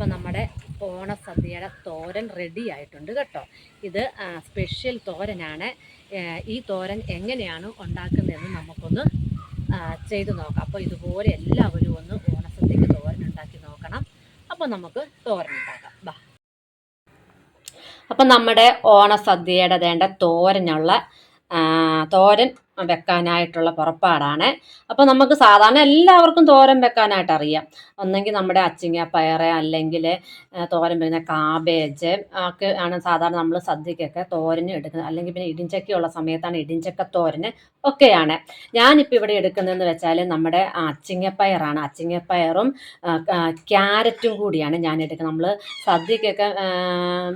അപ്പം നമ്മുടെ ഓണസദ്യയുടെ തോരൻ റെഡി ആയിട്ടുണ്ട് കേട്ടോ. ഇത് സ്പെഷ്യൽ തോരനാണ്. ഈ തോരൻ എങ്ങനെയാണ് ഉണ്ടാക്കുന്നതെന്ന് നമുക്കൊന്ന് ചെയ്ത് നോക്കാം. അപ്പോൾ ഇതുപോലെ എല്ലാവരും ഒന്ന് ഓണസദ്യക്ക് തോരൻ ഉണ്ടാക്കി നോക്കണം. അപ്പോൾ നമുക്ക് തോരൻ ഉണ്ടാക്കാം. ബാ. അപ്പം നമ്മുടെ ഓണസദ്യയുടെ വേണ്ട തോരനുള്ള തോരൻ വെക്കാനായിട്ടുള്ള പുറപ്പാടാണ്. അപ്പോൾ നമുക്ക് സാധാരണ എല്ലാവർക്കും തോരൻ വെക്കാനായിട്ട് അറിയാം. ഒന്നെങ്കിൽ നമ്മുടെ അച്ചിങ്ങ പയറ് അല്ലെങ്കിൽ തോരൻ വരുന്ന കാബേജ് ഒക്കെ ആണ് സാധാരണ നമ്മൾ സദ്യക്കൊക്കെ തോരന് എടുക്കുന്നത്. അല്ലെങ്കിൽ പിന്നെ ഇടിഞ്ചക്കയുള്ള സമയത്താണ് ഇടിഞ്ചക്ക തോരന് ഒക്കെയാണ്. ഞാനിപ്പോൾ ഇവിടെ എടുക്കുന്നതെന്ന് വെച്ചാൽ നമ്മുടെ അച്ചിങ്ങപ്പയറാണ് അച്ചിങ്ങപ്പയറും ക്യാരറ്റും കൂടിയാണ് ഞാൻ എടുക്കുന്നത്. നമ്മൾ സദ്യക്കൊക്കെ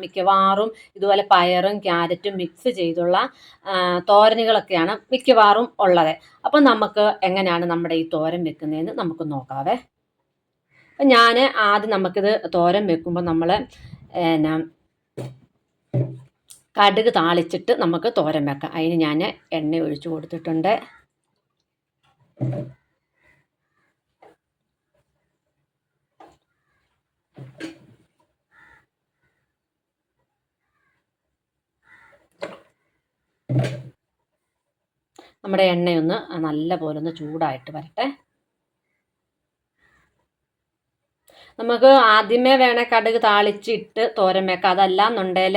മിക്കവാറും ഇതുപോലെ പയറും ക്യാരറ്റും മിക്സ് ചെയ്തുള്ള തോരനുകളൊക്കെയാണ് തോരനുകളൊക്കെയാണ് മിക്കവാറും ഉള്ളത്. അപ്പം നമുക്ക് എങ്ങനെയാണ് നമ്മുടെ ഈ തോരൻ വെക്കുന്നതെന്ന് നമുക്ക് നോക്കാവേ. അപ്പം ഞാൻ ആദ്യം നമുക്കിത് തോരൻ വെക്കുമ്പോൾ നമ്മൾ എന്നാ കടുക് താളിച്ചിട്ട് നമുക്ക് തോരൻ വെക്കാം. അതിന് ഞാൻ എണ്ണ ഒഴിച്ചു കൊടുത്തിട്ടുണ്ട്. നമ്മുടെ എണ്ണയൊന്ന് നല്ല പോലെ ഒന്ന് ചൂടായിട്ട് വരട്ടെ. നമുക്ക് ആദ്യമേ വേണേൽ കടുക് താളിച്ചിട്ട് തോരൻ വെക്കാം. അതല്ല എന്നുണ്ടെങ്കിൽ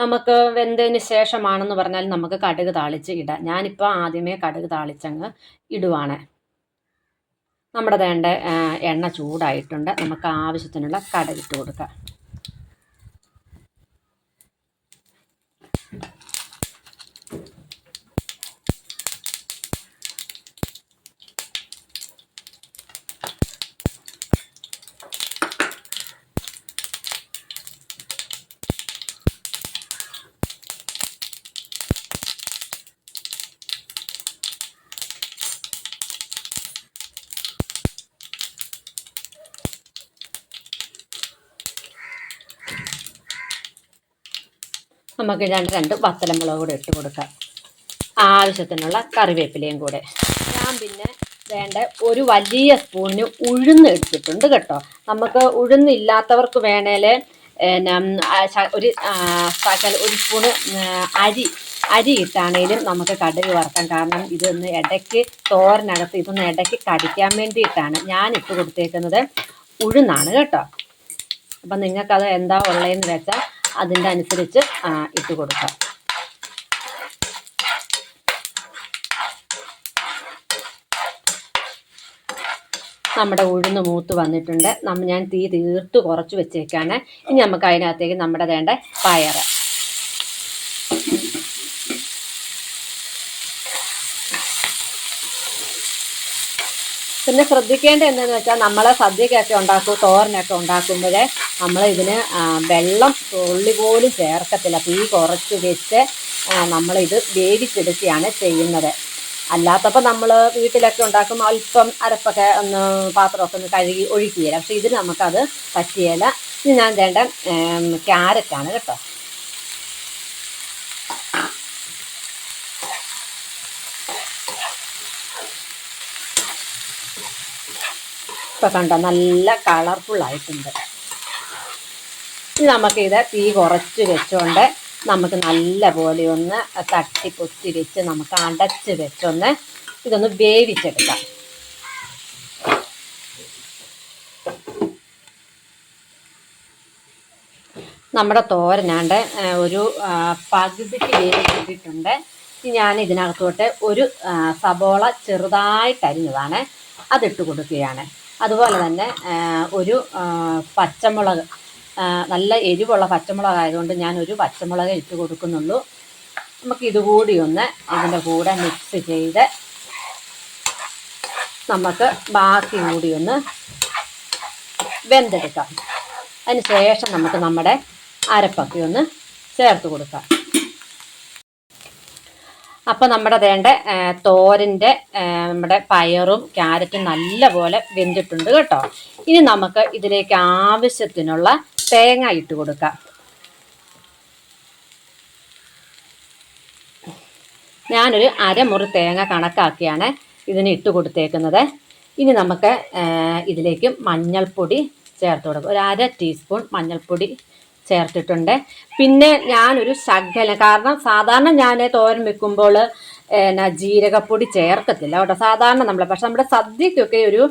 നമുക്ക് വെന്തതിന് ശേഷമാണെന്ന് പറഞ്ഞാൽ നമുക്ക് കടുക് താളിച്ച് ഇടാം. ഞാനിപ്പോൾ ആദ്യമേ കടുക് താളിച്ചങ്ങ് ഇടുവാണ്. നമ്മുടെ വേണ്ട എണ്ണ ചൂടായിട്ടുണ്ട്. നമുക്ക് ആവശ്യത്തിനുള്ള കടുക് ഇട്ട് കൊടുക്കാം. നമുക്ക് രണ്ട് രണ്ട് വത്തലമുളക് കൂടെ ഇട്ട് കൊടുക്കാം. ആവശ്യത്തിനുള്ള കറിവേപ്പിലയും കൂടെ. ഞാൻ പിന്നെ വേണ്ട ഒരു വലിയ സ്പൂണിന് ഉഴുന്ന് എടുത്തിട്ടുണ്ട് കേട്ടോ. നമുക്ക് ഉഴുന്ന് ഇല്ലാത്തവർക്ക് വേണേൽ ഒരു ഒരു സ്പൂണ് അരി അരി ഇട്ടാണേലും നമുക്ക് കടുക് വറുക്കാം. കാരണം ഇതൊന്ന് ഇടയ്ക്ക് തോരനകത്ത് ഇതൊന്ന് ഇടയ്ക്ക് കടിക്കാൻ വേണ്ടിയിട്ടാണ് ഞാൻ ഇട്ട് കൊടുത്തേക്കുന്നത്. ഉഴുന്നാണ് കേട്ടോ. അപ്പം നിങ്ങൾക്കത് എന്താ ഉള്ളതെന്ന് വെച്ചാൽ അതിന്റെ അനുസരിച്ച് ഇട്ട് കൊടുക്കാം. നമ്മുടെ ഉഴുന്ന് മൂത്ത് വന്നിട്ടുണ്ട്. ഞാൻ തീ തീർത്ത് കുറച്ച് വെച്ചേക്കാണ്. ഇനി നമുക്ക് അതിനകത്തേക്ക് നമ്മുടെ വേണ്ട പയർ പിന്നെ ശ്രദ്ധിക്കേണ്ട എന്താണെന്ന് വെച്ചാൽ നമ്മളെ സദ്യക്കൊക്കെ ഉണ്ടാക്കും തോരനൊക്കെ ഉണ്ടാക്കുമ്പോഴേ നമ്മൾ ഇതിന് വെള്ളം തുള്ളി പോലും ചേർക്കത്തില്ല. തീ കുറച്ച് വെച്ച് നമ്മളിത് വേവിച്ചെടുക്കുകയാണ് ചെയ്യുന്നത്. അല്ലാത്തപ്പോൾ നമ്മൾ വീട്ടിലൊക്കെ ഉണ്ടാക്കുമ്പോൾ അല്പം അരപ്പൊക്കെ ഒന്ന് പാത്രമൊക്കെ ഒന്ന് കഴുകി ഒഴുക്കിയില്ല പക്ഷേ ഇതിന് നമുക്കത് പറ്റിയല്ല ഇനി ഞാൻ വേണ്ട ക്യാരറ്റാണ് കേട്ടോ. ഇപ്പം കണ്ടോ നല്ല കളർഫുള്ളായിട്ടുണ്ട്. ഇനി നമുക്കിത് തീ കുറച്ച് വെച്ചുകൊണ്ട് നമുക്ക് നല്ല പോലെ ഒന്ന് തട്ടി പൊത്തി വെച്ച് നമുക്ക് അടച്ച് വെച്ചൊന്ന് ഇതൊന്ന് വേവിച്ചെടുക്കാം. നമ്മുടെ തോരനാണ്ട് ഒരു പകുതിക്ക് വേവിച്ചിട്ടുണ്ട് ഇനി ഞാൻ ഇതിനകത്തോട്ട് ഒരു സബോള ചെറുതായിട്ട് അരിഞ്ഞതാണ്. അതിട്ട് കൊടുക്കുകയാണ്. അതുപോലെ തന്നെ ഒരു പച്ചമുളക് നല്ല എരിവുള്ള പച്ചമുളക് ആയതുകൊണ്ട് ഞാൻ ഒരു പച്ചമുളക് ഇട്ട് കൊടുക്കുന്നുള്ളൂ. നമുക്ക് ഇതുകൂടി ഒന്ന് ഇതിന്റെ കൂടെ മിക്സ് ചെയ്ത് നമുക്ക് ബാക്കി കൂടി ഒന്ന് വെന്തെടുക്കാം. അതിന് ശേഷം നമുക്ക് നമ്മുടെ അരപ്പൊക്കെ ഒന്ന് ചേർത്ത് കൊടുക്കാം. അപ്പോൾ നമ്മുടെ വേണ്ട തോരന്റെ നമ്മുടെ പയറും ക്യാരറ്റും നല്ലപോലെ വെന്തിട്ടുണ്ട് കേട്ടോ. ഇനി നമുക്ക് ഇതിലേക്ക് ആവശ്യത്തിനുള്ള തേങ്ങ ഇട്ട് കൊടുക്കാം. ഞാനൊരു അരമുറി തേങ്ങ കണക്കാക്കിയാണ് ഇതിന് ഇട്ട് കൊടുത്തേക്കുന്നത്. ഇനി നമുക്ക് ഇതിലേക്ക് മഞ്ഞൾപ്പൊടി ചേർത്ത് കൊടുക്കും. ഒരു അര ടീസ്പൂൺ മഞ്ഞൾപ്പൊടി ചേർത്തിട്ടുണ്ട്. പിന്നെ ഞാനൊരു ശകലം കാരണം സാധാരണ ഞാൻ തോരൻ വെക്കുമ്പോൾ എന്നാ ജീരകപ്പൊടി ചേർക്കത്തില്ല കേട്ടോ. സാധാരണ നമ്മൾ പക്ഷെ നമ്മുടെ സദ്യക്കൊക്കെ ഒരു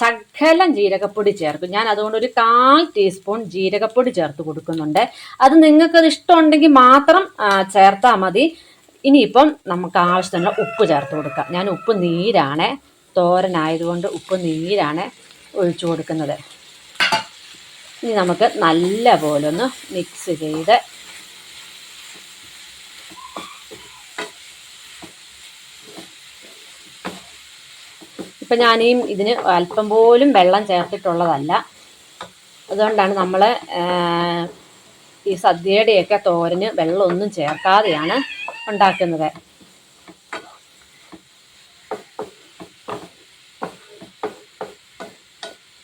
ശകലം ജീരകപ്പൊടി ചേർക്കും. ഞാൻ അതുകൊണ്ട് ഒരു കാൽ ടീസ്പൂൺ ജീരകപ്പൊടി ചേർത്ത് കൊടുക്കുന്നുണ്ട്. അത് നിങ്ങൾക്കത് ഇഷ്ടമുണ്ടെങ്കിൽ മാത്രം ചേർത്താൽ മതി. ഇനിയിപ്പം നമുക്ക് ആവശ്യത്തിനുള്ള ഉപ്പ് ചേർത്ത് കൊടുക്കാം. ഞാൻ ഉപ്പ് നീരാണ്. തോരനായതുകൊണ്ട് ഉപ്പ് നീരാണ് ഒഴിച്ചു കൊടുക്കുന്നത്. ഇനി നമുക്ക് നല്ല പോലെ ഒന്ന് മിക്സ് ചെയ്ത് ഇപ്പം ഞാനീ ഇതിന് അല്പം പോലും വെള്ളം ചേർത്തിട്ടുള്ളതല്ല. അതുകൊണ്ടാണ് നമ്മൾ ഈ സദ്യയുടെയൊക്കെ തോരന് വെള്ളമൊന്നും ചേർക്കാതെയാണ് ഉണ്ടാക്കുന്നത്.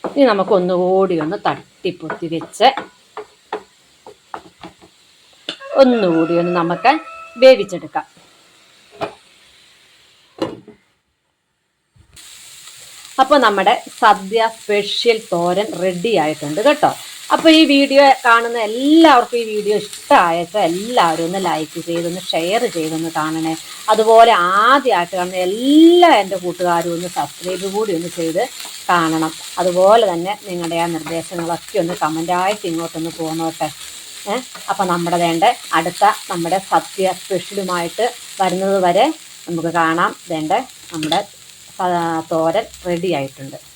ഇനി നമുക്ക് ഒന്നുകൂടി ഒന്ന് തട്ടിപ്പൊത്തി വെച്ച് ഒന്നുകൂടി ഒന്ന് നമുക്ക് വേവിച്ചെടുക്കാം. അപ്പോൾ നമ്മുടെ സദ്യ സ്പെഷ്യൽ തോരൻ റെഡി ആയിട്ടുണ്ട് കേട്ടോ. അപ്പോൾ ഈ വീഡിയോ കാണുന്ന എല്ലാവർക്കും ഈ വീഡിയോ ഇഷ്ടമായിട്ട് എല്ലാവരും ഒന്ന് ലൈക്ക് ചെയ്തൊന്ന് ഷെയർ ചെയ്തൊന്ന് കാണണേ. അതുപോലെ ആദ്യമായിട്ട് കാണുന്ന എല്ലാ എന്റെ കൂട്ടുകാരും ഒന്ന് സബ്സ്ക്രൈബ് കൂടി ഒന്ന് ചെയ്ത് കാണണം. അതുപോലെ തന്നെ നിങ്ങളുടെ ആ നിർദ്ദേശങ്ങളൊക്കെ ഒന്ന് കമന്റായിട്ട് ഇങ്ങോട്ടൊന്ന് പോന്നോട്ടെ. ഏഹ് അപ്പം നമ്മുടെ വേണ്ട അടുത്ത നമ്മുടെ സദ്യ സ്പെഷ്യലുമായിട്ട് വരുന്നത് വരെ നമുക്ക് കാണാം. വേണ്ട നമ്മുടെ തോരൻ റെഡി ആയിട്ടുണ്ട്.